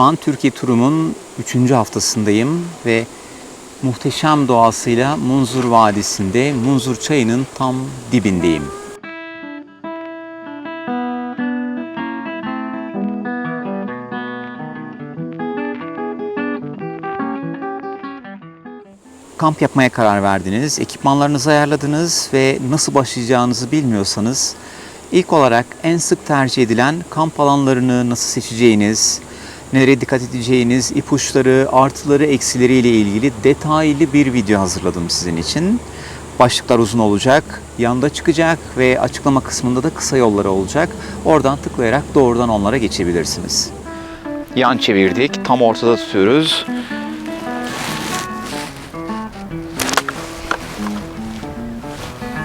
Şu an Türkiye turumun 3. haftasındayım ve muhteşem doğasıyla Munzur Vadisi'nde Munzur Çayı'nın tam dibindeyim. Kamp yapmaya karar verdiniz, ekipmanlarınızı ayarladınız ve nasıl başlayacağınızı bilmiyorsanız ilk olarak en sık tercih edilen kamp alanlarını nasıl seçeceğiniz, nereye dikkat edeceğiniz, ipuçları, artıları, eksileriyle ilgili detaylı bir video hazırladım sizin için. Başlıklar uzun olacak, yanda çıkacak ve açıklama kısmında da kısa yolları olacak. Oradan tıklayarak doğrudan onlara geçebilirsiniz. Yan çevirdik, tam ortada tutuyoruz.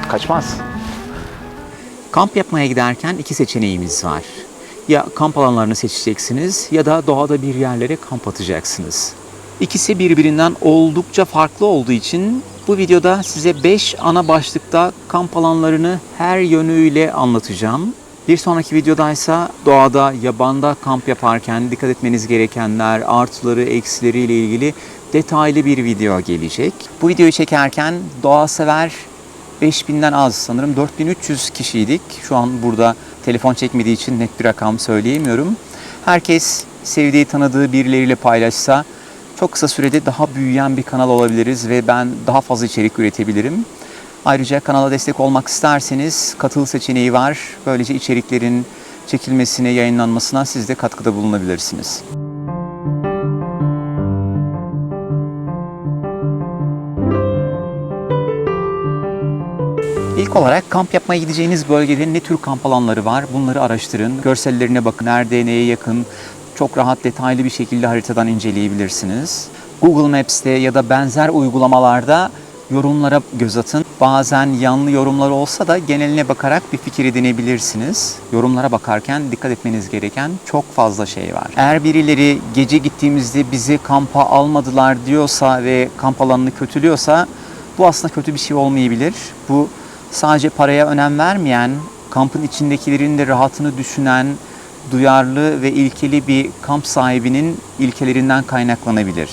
Kaçmaz. Kamp yapmaya giderken iki seçeneğimiz var. Ya kamp alanlarını seçeceksiniz ya da doğada bir yerlere kamp atacaksınız. İkisi birbirinden oldukça farklı olduğu için bu videoda size 5 ana başlıkta kamp alanlarını her yönüyle anlatacağım. Bir sonraki videodaysa doğada, yabanda kamp yaparken dikkat etmeniz gerekenler, artıları, eksileriyle ilgili detaylı bir video gelecek. Bu videoyu çekerken doğa sever 5000'den az sanırım 4300 kişiydik. Şu an burada telefon çekmediği için net bir rakam söyleyemiyorum. Herkes sevdiği, tanıdığı birileriyle paylaşsa çok kısa sürede daha büyüyen bir kanal olabiliriz ve ben daha fazla içerik üretebilirim. Ayrıca kanala destek olmak isterseniz katıl seçeneği var. Böylece içeriklerin çekilmesine, yayınlanmasına siz de katkıda bulunabilirsiniz. Olarak kamp yapmaya gideceğiniz bölgede ne tür kamp alanları var bunları araştırın. Görsellerine bakın, nerede, neye yakın çok rahat detaylı bir şekilde haritadan inceleyebilirsiniz. Google Maps'te ya da benzer uygulamalarda yorumlara göz atın. Bazen yanlı yorumlar olsa da geneline bakarak bir fikir edinebilirsiniz. Yorumlara bakarken dikkat etmeniz gereken çok fazla şey var. Eğer birileri gece gittiğimizde bizi kampa almadılar diyorsa ve kamp alanını kötülüyorsa bu aslında kötü bir şey olmayabilir. Bu sadece paraya önem vermeyen, kampın içindekilerin de rahatını düşünen, duyarlı ve ilkeli bir kamp sahibinin ilkelerinden kaynaklanabilir.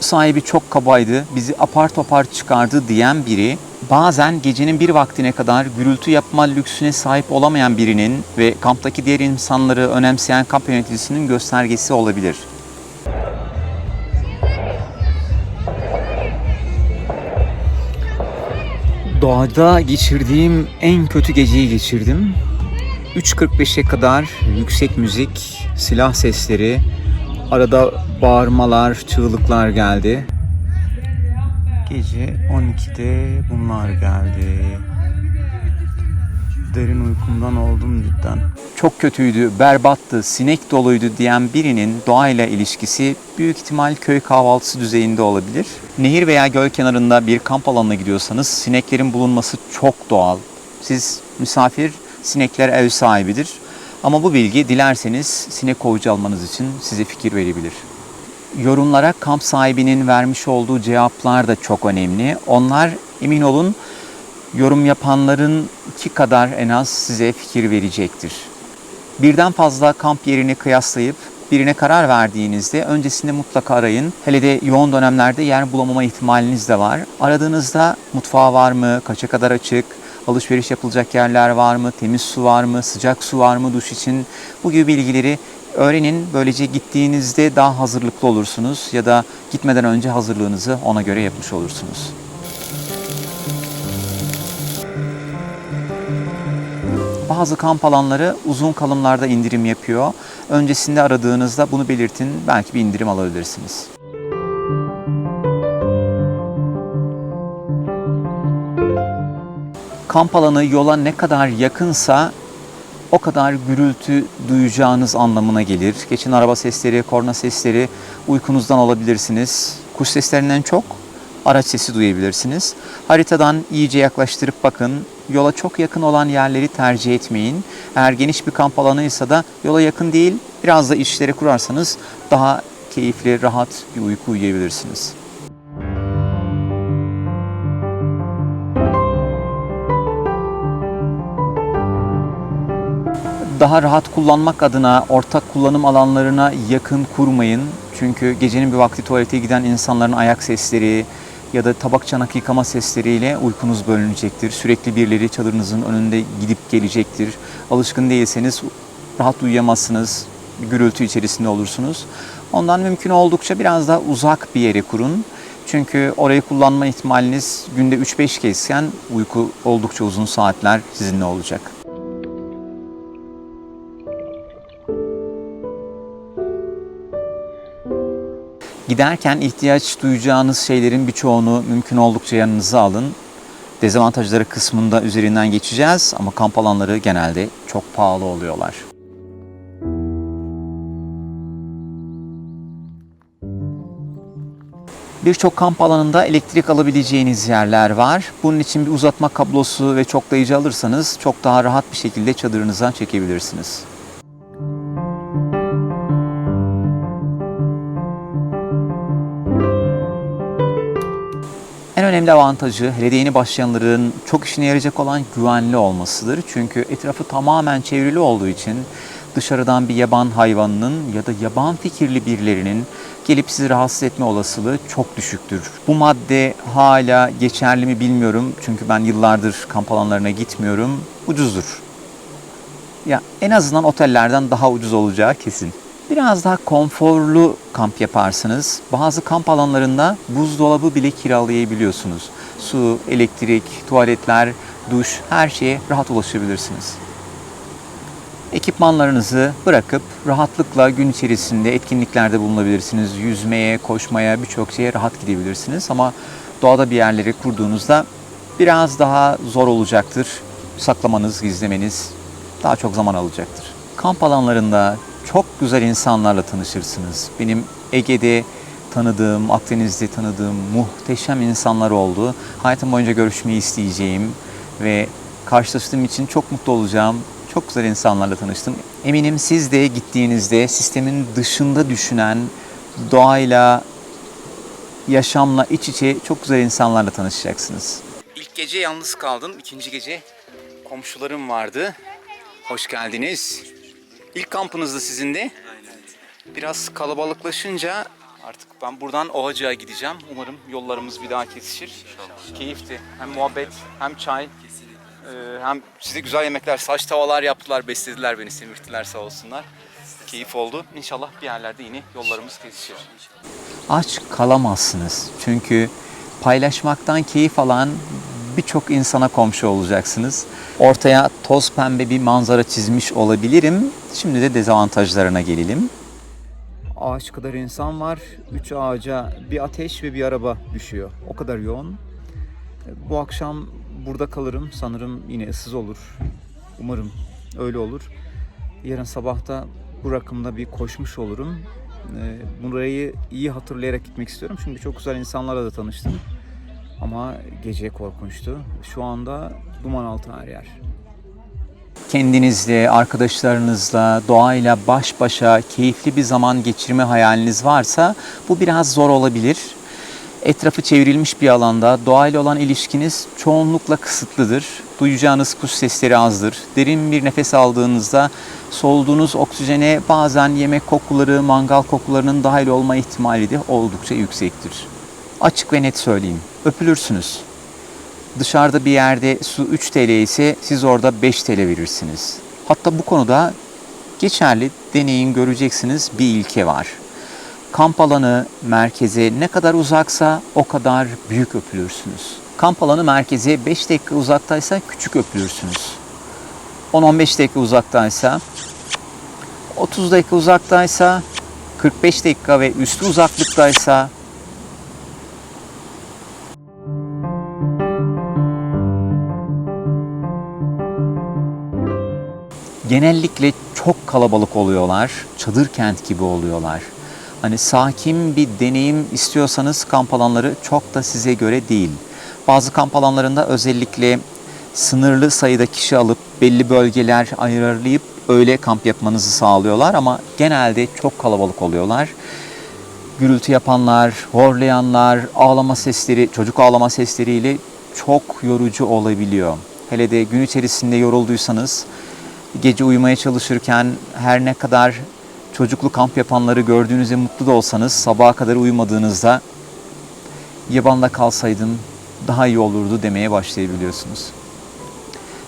Sahibi çok kabaydı, bizi apar topar çıkardı diyen biri, bazen gecenin bir vaktine kadar gürültü yapma lüksüne sahip olamayan birinin ve kamptaki diğer insanları önemseyen kamp yöneticisinin göstergesi olabilir. Doğada geçirdiğim en kötü geceyi geçirdim. 3.45'e kadar yüksek müzik, silah sesleri, arada bağırmalar, çığlıklar geldi. Gece 12'de bunlar geldi. Derin uykumdan oldum cidden. Çok kötüydü, berbattı, sinek doluydu diyen birinin doğayla ilişkisi büyük ihtimal köy kahvaltısı düzeyinde olabilir. Nehir veya göl kenarında bir kamp alanına gidiyorsanız sineklerin bulunması çok doğal. Siz misafir, sinekler ev sahibidir. Ama bu bilgi dilerseniz sinek kovucu almanız için size fikir verebilir. Yorumlara kamp sahibinin vermiş olduğu cevaplar da çok önemli. Onlar emin olun yorum yapanların iki kadar en az size fikir verecektir. Birden fazla kamp yerini kıyaslayıp birine karar verdiğinizde öncesinde mutlaka arayın. Hele de yoğun dönemlerde yer bulamama ihtimaliniz de var. Aradığınızda mutfağı var mı, kaça kadar açık, alışveriş yapılacak yerler var mı, temiz su var mı, sıcak su var mı duş için bu gibi bilgileri öğrenin. Böylece gittiğinizde daha hazırlıklı olursunuz ya da gitmeden önce hazırlığınızı ona göre yapmış olursunuz. Bazı kamp alanları uzun kalımlarda indirim yapıyor. Öncesinde aradığınızda bunu belirtin. Belki bir indirim alabilirsiniz. Kamp alanı yola ne kadar yakınsa o kadar gürültü duyacağınız anlamına gelir. Geçin araba sesleri, korna sesleri uykunuzdan olabilirsiniz. Kuş seslerinden çok araç sesi duyabilirsiniz. Haritadan iyice yaklaştırıp bakın. Yola çok yakın olan yerleri tercih etmeyin. Eğer geniş bir kamp alanıysa da yola yakın değil, biraz da işleri kurarsanız daha keyifli, rahat bir uyku uyuyabilirsiniz. Daha rahat kullanmak adına ortak kullanım alanlarına yakın kurmayın. Çünkü gecenin bir vakti tuvalete giden insanların ayak sesleri ya da tabak çanak yıkama sesleriyle uykunuz bölünecektir. Sürekli birileri çadırınızın önünde gidip gelecektir. Alışkın değilseniz rahat uyuyamazsınız. Gürültü içerisinde olursunuz. Ondan mümkün oldukça biraz daha uzak bir yere kurun. Çünkü orayı kullanma ihtimaliniz günde 3-5 kezken uyku oldukça uzun saatler sizinle olacak. Giderken ihtiyaç duyacağınız şeylerin birçoğunu mümkün oldukça yanınıza alın. Dezavantajları kısmında üzerinden geçeceğiz ama kamp alanları genelde çok pahalı oluyorlar. Birçok kamp alanında elektrik alabileceğiniz yerler var. Bunun için bir uzatma kablosu ve çoklayıcı alırsanız çok daha rahat bir şekilde çadırınıza çekebilirsiniz. Önemli avantajı hele de yeni başlayanların çok işine yarayacak olan güvenli olmasıdır. Çünkü etrafı tamamen çevrili olduğu için dışarıdan bir yaban hayvanının ya da yaban fikirli birilerinin gelip sizi rahatsız etme olasılığı çok düşüktür. Bu madde hala geçerli mi bilmiyorum. Çünkü ben yıllardır kamp alanlarına gitmiyorum. Ucuzdur. Ya en azından otellerden daha ucuz olacağı kesin. Biraz daha konforlu kamp yaparsınız. Bazı kamp alanlarında buzdolabı bile kiralayabiliyorsunuz. Su, elektrik, tuvaletler, duş her şeye rahat ulaşabilirsiniz. Ekipmanlarınızı bırakıp rahatlıkla gün içerisinde etkinliklerde bulunabilirsiniz. Yüzmeye, koşmaya birçok şeye rahat gidebilirsiniz. Ama doğada bir yerleri kurduğunuzda biraz daha zor olacaktır. Saklamanız, gizlemeniz daha çok zaman alacaktır. Kamp alanlarında çok güzel insanlarla tanışırsınız. Benim Ege'de tanıdığım, Akdeniz'de tanıdığım muhteşem insanlar oldu. Hayatım boyunca görüşmeyi isteyeceğim ve karşılaştığım için çok mutlu olacağım. Çok güzel insanlarla tanıştım. Eminim siz de gittiğinizde sistemin dışında düşünen, doğayla, yaşamla iç içe çok güzel insanlarla tanışacaksınız. İlk gece yalnız kaldım. İkinci gece komşularım vardı. Hoş geldiniz. İlk kampınızdı sizin de. Biraz kalabalıklaşınca artık ben buradan Ohacı'ya gideceğim. Umarım yollarımız bir daha kesişir. Keyifti. Hem muhabbet hem çay. Ee, hem size güzel yemekler, saç tavalar yaptılar, beslediler beni, semirttiler sağ olsunlar. Keyif oldu. İnşallah bir yerlerde yine yollarımız kesişir. Aç kalamazsınız. Çünkü paylaşmaktan keyif alan birçok insana komşu olacaksınız. Ortaya toz pembe bir manzara çizmiş olabilirim. Şimdi de dezavantajlarına gelelim. Ağaç kadar insan var. Üç ağaca bir ateş ve bir araba düşüyor. O kadar yoğun. Bu akşam burada kalırım. Sanırım yine ıssız olur. Umarım öyle olur. Yarın sabahta bu rakımda bir koşmuş olurum. Ee, Burayı iyi hatırlayarak gitmek istiyorum. Çünkü çok güzel insanlarla da tanıştım. Ama gece korkunçtu. Şu anda duman altı her yer. Kendinizle, arkadaşlarınızla, doğayla baş başa keyifli bir zaman geçirme hayaliniz varsa bu biraz zor olabilir. Etrafı çevrilmiş bir alanda doğayla olan ilişkiniz çoğunlukla kısıtlıdır. Duyacağınız kuş sesleri azdır. Derin bir nefes aldığınızda soluduğunuz oksijene bazen yemek kokuları, mangal kokularının dahil olma ihtimali de oldukça yüksektir. Açık ve net söyleyeyim. Öpülürsünüz. Dışarıda bir yerde su 3 TL ise siz orada 5 TL verirsiniz. Hatta bu konuda geçerli deneyin göreceksiniz bir ilke var. Kamp alanı merkeze ne kadar uzaksa o kadar büyük öpülürsünüz. Kamp alanı merkeze 5 dakika uzaktaysa küçük öpülürsünüz. 10-15 dakika uzaktaysa 30 dakika uzaktaysa 45 dakika ve üstü uzaklıktaysa genellikle çok kalabalık oluyorlar. Çadır kent gibi oluyorlar. Hani sakin bir deneyim istiyorsanız kamp alanları çok da size göre değil. Bazı kamp alanlarında özellikle sınırlı sayıda kişi alıp belli bölgeler ayarlayıp öyle kamp yapmanızı sağlıyorlar ama genelde çok kalabalık oluyorlar. Gürültü yapanlar, horlayanlar, ağlama sesleri, çocuk ağlama sesleriyle çok yorucu olabiliyor. Hele de gün içerisinde yorulduysanız gece uyumaya çalışırken her ne kadar çocuklu kamp yapanları gördüğünüzde mutlu da olsanız sabaha kadar uyumadığınızda yabanda kalsaydım daha iyi olurdu demeye başlayabiliyorsunuz.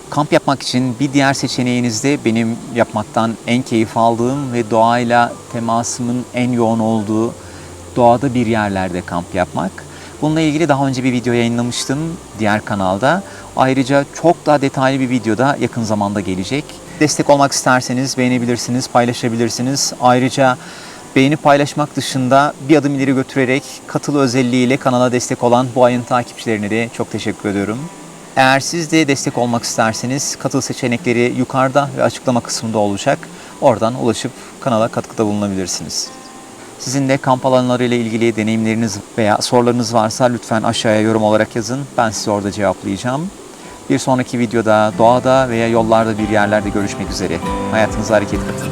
Kamp yapmak için bir diğer seçeneğiniz de benim yapmaktan en keyif aldığım ve doğayla temasımın en yoğun olduğu doğada bir yerlerde kamp yapmak. Bununla ilgili daha önce bir video yayınlamıştım diğer kanalda. Ayrıca çok daha detaylı bir video da yakın zamanda gelecek. Destek olmak isterseniz beğenebilirsiniz, paylaşabilirsiniz. Ayrıca beğeni paylaşmak dışında bir adım ileri götürerek katıl özelliğiyle kanala destek olan bu ayın takipçilerine de çok teşekkür ediyorum. Eğer siz de destek olmak isterseniz katıl seçenekleri yukarıda ve açıklama kısmında olacak. Oradan ulaşıp kanala katkıda bulunabilirsiniz. Sizin de kamp alanları ile ilgili deneyimleriniz veya sorularınız varsa lütfen aşağıya yorum olarak yazın. Ben size orada cevaplayacağım. Bir sonraki videoda doğada veya yollarda bir yerlerde görüşmek üzere. Hayatınıza hareket katın.